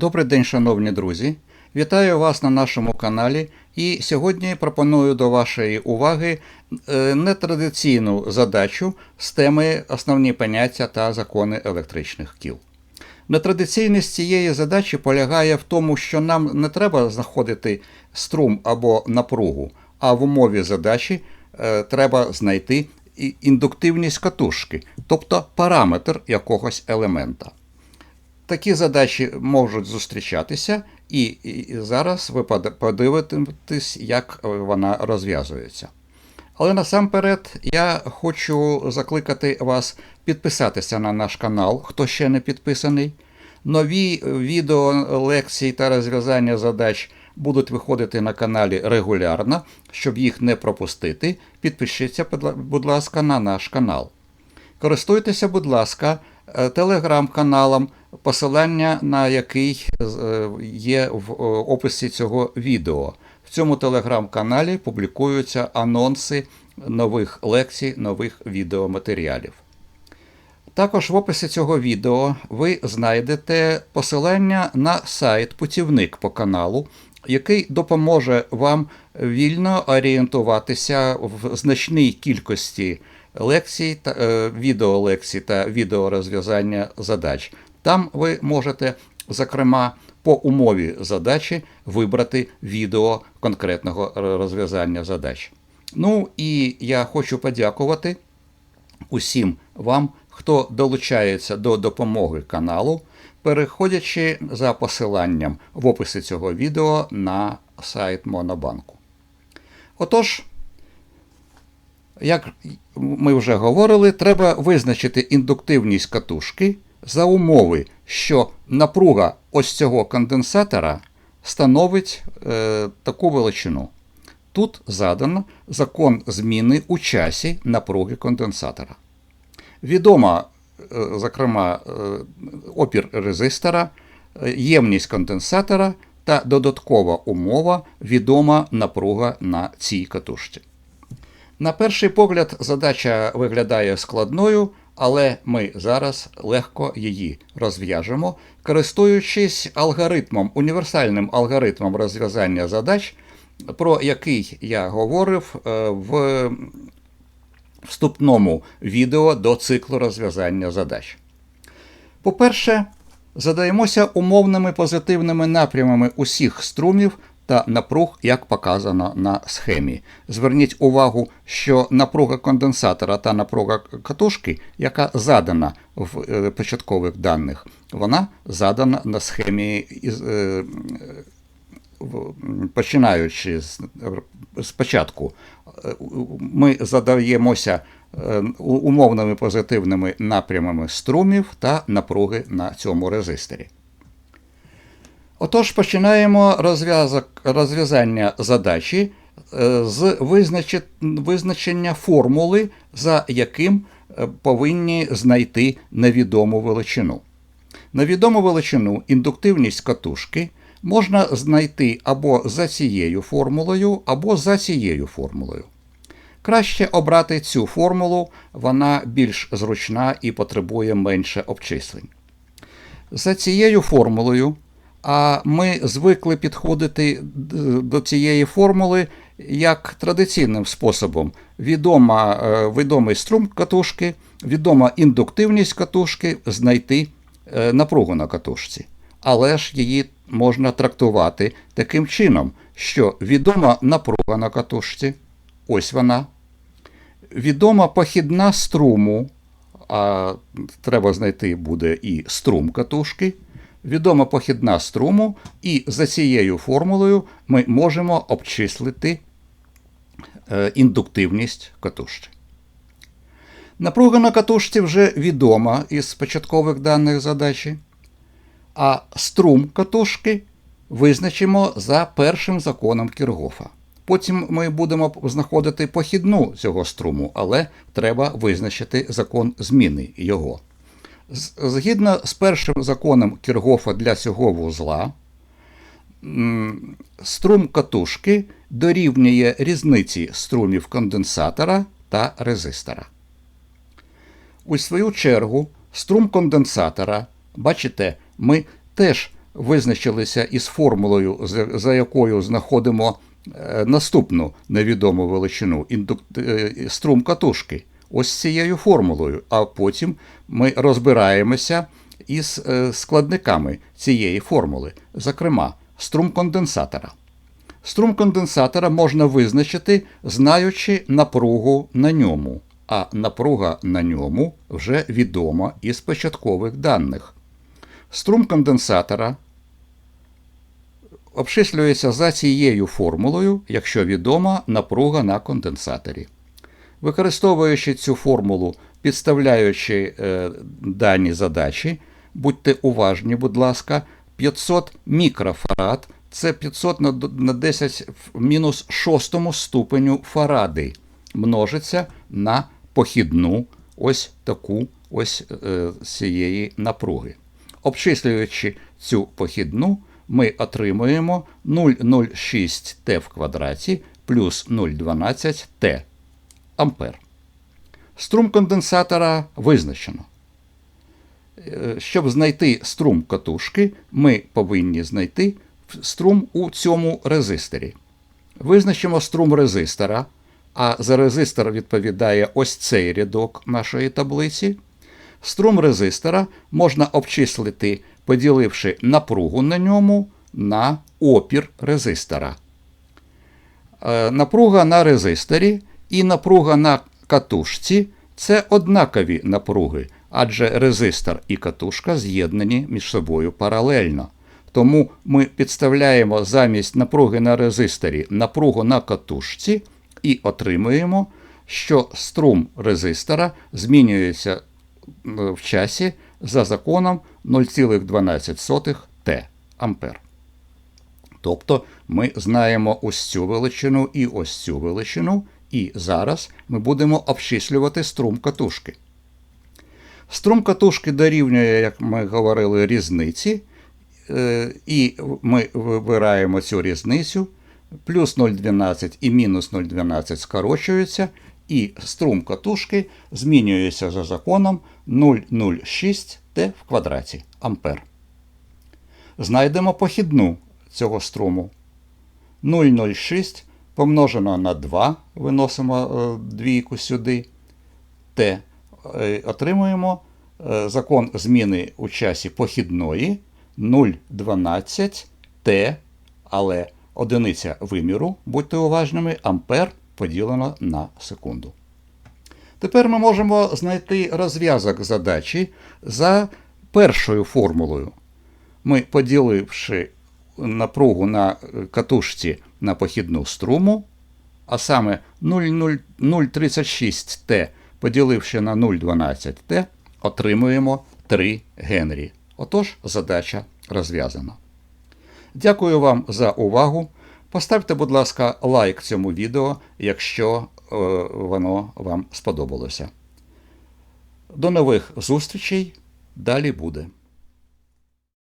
Добрий день, шановні друзі! Вітаю вас на нашому каналі. І сьогодні пропоную до вашої уваги е, нетрадиційну задачу з теми Основні поняття та закони електричних кіл. Нетрадиційність цієї задачі полягає в тому, що нам не треба знаходити струм або напругу, а в умові задачі е, треба знайти індуктивність катушки, тобто параметр якогось елемента. Такі задачі можуть зустрічатися, і, зараз ви подивитесь, як вона розв'язується. Але насамперед я хочу закликати вас підписатися на наш канал, хто ще не підписаний. Нові відео, лекції та розв'язання задач будуть виходити на каналі регулярно. Щоб їх не пропустити, підпишіться, будь ласка, на наш канал. Користуйтеся, будь ласка, е, телеграм-каналом, посилання на який е, є в е, описі цього відео. В цьому телеграм-каналі публікуються анонси нових лекцій, нових відеоматеріалів. Також в описі цього відео ви знайдете посилання на сайт Путівник по каналу, який допоможе вам вільно орієнтуватися в значній кількості лекцій, та, е, відеолекцій та відеорозв'язання задач. Там ви можете, зокрема, по умові задачі вибрати відео конкретного розв'язання задач. Ну і я хочу подякувати усім вам, хто долучається до допомоги каналу, переходячи за посиланням в описі цього відео на сайт Монобанку. Отож, як ми вже говорили, треба визначити індуктивність катушки за умови, що напруга ось цього конденсатора становить е, таку величину. Тут задано закон зміни у часі напруги конденсатора. Відома, е, зокрема, е, опір резистора, ємність конденсатора та додаткова умова відома напруга на цій катушці. На перший погляд, задача виглядає складною, але ми зараз легко її розв'яжемо, користуючись алгоритмом, універсальним алгоритмом розв'язання задач, про який я говорив е, в вступному відео до циклу розв'язання задач. По-перше, задаємося умовними позитивними напрямами усіх струмів та напруг, як показано на схемі. Зверніть увагу, що напруга конденсатора та напруга катушки, яка задана в е, початкових даних, вона задана на схемі е, починаючи з, початку, е, ми задаємося умовними позитивними напрямами струмів та напруги на цьому резисторі. Отож, починаємо розв'язання задачі е, з визначення формули, за яким е, повинні знайти невідому величину. Невідому величину індуктивність катушки можна знайти або за цією формулою, або за цією формулою. Краще обрати цю формулу, вона більш зручна і потребує менше обчислень. За цією формулою, а ми звикли підходити до цієї формули як традиційним способом. Відома, е, відомий струм катушки, відома індуктивність катушки, знайти е, напругу на катушці. Але ж її можна трактувати таким чином, що відома напруга на катушці, ось вона, відома похідна струму, а треба знайти буде і струм катушки. Відома похідна струму, і за цією формулою ми можемо обчислити е, індуктивність катушки. Напруга на катушці вже відома із початкових даних задачі, а струм катушки визначимо за першим законом Кіргофа. Потім ми будемо знаходити похідну цього струму, але треба визначити закон зміни його. Згідно з першим законом Кіргофа для цього вузла, струм катушки дорівнює різниці струмів конденсатора та резистора. У свою чергу, струм конденсатора, бачите, ми теж визначилися із формулою, за- за якою знаходимо е, наступну невідому величину е, струм катушки. Ось цією формулою. А потім ми розбираємося із е, складниками цієї формули, зокрема, струм конденсатора. Струм конденсатора можна визначити, знаючи напругу на ньому, а напруга на ньому вже відома із початкових даних. Струм конденсатора обчислюється за цією формулою, якщо відома напруга на конденсаторі. Використовуючи цю формулу, підставляючи е, дані задачі, будьте уважні, будь ласка, 500 мікрофарад це 500 на на 10 в мінус шостому ступеню фаради множиться на похідну ось таку ось е, цієї напруги. Обчислюючи цю похідну, ми отримуємо 0,06 Т в квадраті плюс 0,12 Т ампер. Струм конденсатора визначено. Е, Щоб знайти струм катушки, ми повинні знайти струм у цьому резисторі. Визначимо струм резистора, а за резистор відповідає ось цей рядок нашої таблиці. Струм резистора можна обчислити, поділивши напругу на ньому на опір резистора. Е, Напруга на резисторі і напруга на катушці це однакові напруги, адже резистор і катушка з'єднані між собою паралельно. Тому ми підставляємо замість напруги на резисторі напругу на катушці і отримуємо, що струм резистора змінюється в часі за законом 0,12 Т ампер. Тобто ми знаємо ось цю величину і ось цю величину, і зараз ми будемо обчислювати струм катушки. Струм катушки дорівнює, як ми говорили, різниці, е, і ми вибираємо цю різницю. Плюс 0,12 і мінус 0,12 скорочуються, і струм катушки змінюється за законом 0,06 Т в квадраті ампер. Знайдемо похідну цього струму. 0,06 помножено на 2, виносимо е, двійку сюди, Т. Е, Отримуємо е, закон зміни у часі похідної 0,12 Т, але одиниця виміру, будьте уважними, ампер поділено на секунду. Тепер ми можемо знайти розв'язок задачі за першою формулою. Ми, поділивши напругу на катушці на похідну струму, а саме 0,36 Т поділивши на 0,12 Т, отримуємо 3 Генрі. Отож, задача розв'язана. Дякую вам за увагу. Поставте, будь ласка, лайк цьому відео, якщо е, воно вам сподобалося. До нових зустрічей. Далі буде.